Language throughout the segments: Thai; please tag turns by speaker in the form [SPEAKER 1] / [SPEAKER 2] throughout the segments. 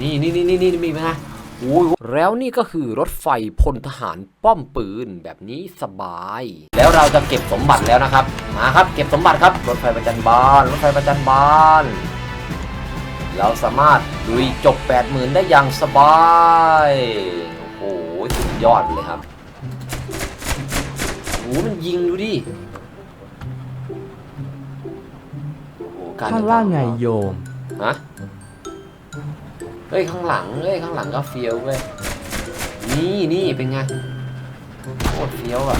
[SPEAKER 1] นี่นี่นี่นี่นี่มีไหมฮะโอ้ยแล้วนี่ก็คือรถไฟพลทหารป้อมปืนแบบนี้สบาย แล้วเราจะเก็บสมบัติแล้วนะครับ มาครับ เก็บสมบัติครับ รถไฟประจันบาน รถไฟประจันบาน เราสามารถลุยจบ 80,000 ได้อย่างสบาย โอ้โห สุดยอดเลยครับโอ้โหมันยิงดูดิโอ้โหการ
[SPEAKER 2] ข้างล่างไงโยม
[SPEAKER 1] ฮะ เฮ้ยข้างหลังเฮ้ยข้างหลังก็เฟี้ยวเว้ยนี่นี่เป็นไงโคตรเฟี้ยวอะ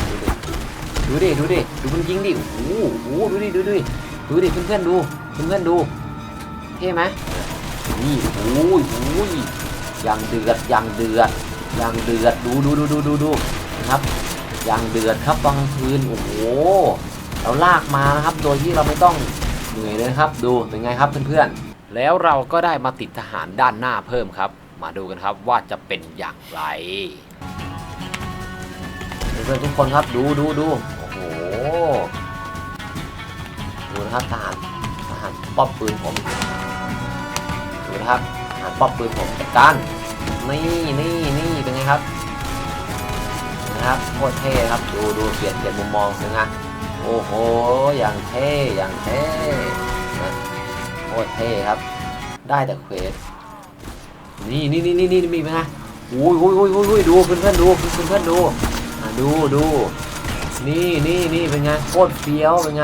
[SPEAKER 1] ดูดิดูดิดูดิดูมันยิงดิโอ้โหโอ้ดูดิดูดิดูดิเพื่อนๆดูเพื่อนๆดูเท่ไหมนี่โอ้ยโอ้ยยังเดือดยังเดือดยังเดือดดูดูดูดูดูดูนะครับยังเดือดครับตอนกลางคืนโอ้โหเราลากมานะครับ โดยที่เราไม่ต้องเหนื่อยเลยครับ ดูเป็นไงครับเพื่อนๆ แล้วเราก็ได้มาติดทหารด้านหน้าเพิ่มครับ มาดูกันครับว่าจะเป็นอย่างไรเพื่อนทุกคนครับดูดูดูโอ้โหดูนะครับทหารทหารป้อมปืนผมดูนะครับทหารป๊อปปืนผมจัดการนี่นี่นี่เป็นไงครับนะครับโคตรเท่ครับดูดูเปลี่ยนเปลี่ยนมุมมองเป็นไงโอ้โหอย่างเท่อย่างเท่นะโคตรเท่ครับ ได้แต่เควสนี่นี่นี่นี่นี่มีไหมฮะโอ้ยโอ้ยโอ้ยโอ้ยดูเพื่อนเพื่อนๆดูเพื่อนเพื่อนๆดูอะดูดูนี่นี่นี่เป็นไงโคตรเฟี้ยวเป็นไง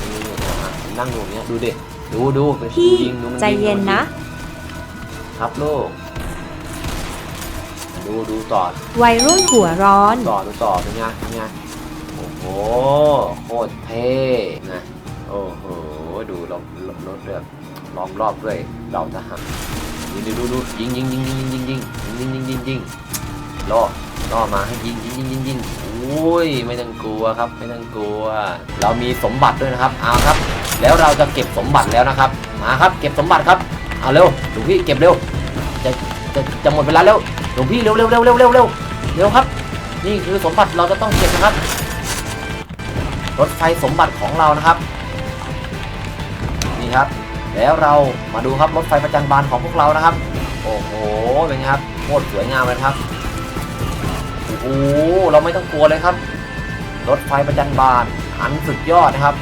[SPEAKER 1] นี่อะนั่งอยู่อย่างเนี้ยดูดิดูดูเป็น
[SPEAKER 3] พี่
[SPEAKER 1] ยิงดูมั
[SPEAKER 3] ใจเย็นนะ
[SPEAKER 1] ครับลูกดูดูต่อ
[SPEAKER 3] วัยรุ่นหัวร้อน
[SPEAKER 1] ต่อดูต่อเป็นไงเป็นไงโอ้โหโคตรเท่นะโอ้โหดูรถรถแบบ ล้อมรอบด้วยเหล่าทหารดูดูดูดูยิงยิงยิงยิงยิงยิงยิงยิงยิงยิงยิงล่อล่อมาให้ยิงยิงยิงยิงยิงโอ้ยไม่ต้องกลัวครับไม่ต้องกลัว เรามีสมบัติด้วยนะครับเอาครับ แล้วเราจะเก็บสมบัติแล้วนะครับมาครับ เก็บสมบัติครับเอาเร็วหลวงพี่เก็บเร็วจะจะจะหมดเวลาแล้วหลวงพี่เร็วเร็วเร็วเร็วเร็วเร็วเร็วครับ นี่คือสมบัติเราจะต้องเก็บนะครับ รถไฟสมบัติของเรานะครับนี่ครับ แล้วเรามาดูครับรถไฟประจันบานของพวกเรานะครับ โอ้โห เป็นไงครับโคตรสวยงามเลยครับ โอ้โห เราไม่ต้องกลัวเลยครับ รถไฟประจันบานอันสุดยอดนะครับ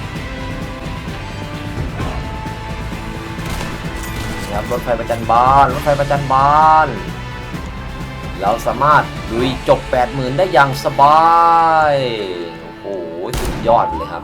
[SPEAKER 1] ครับรถไฟประจันบาน รถไฟประจันบาน เราสามารถลุยจบ 80,000 ได้อย่างสบาย โอ้โห สุดยอดเลยครับ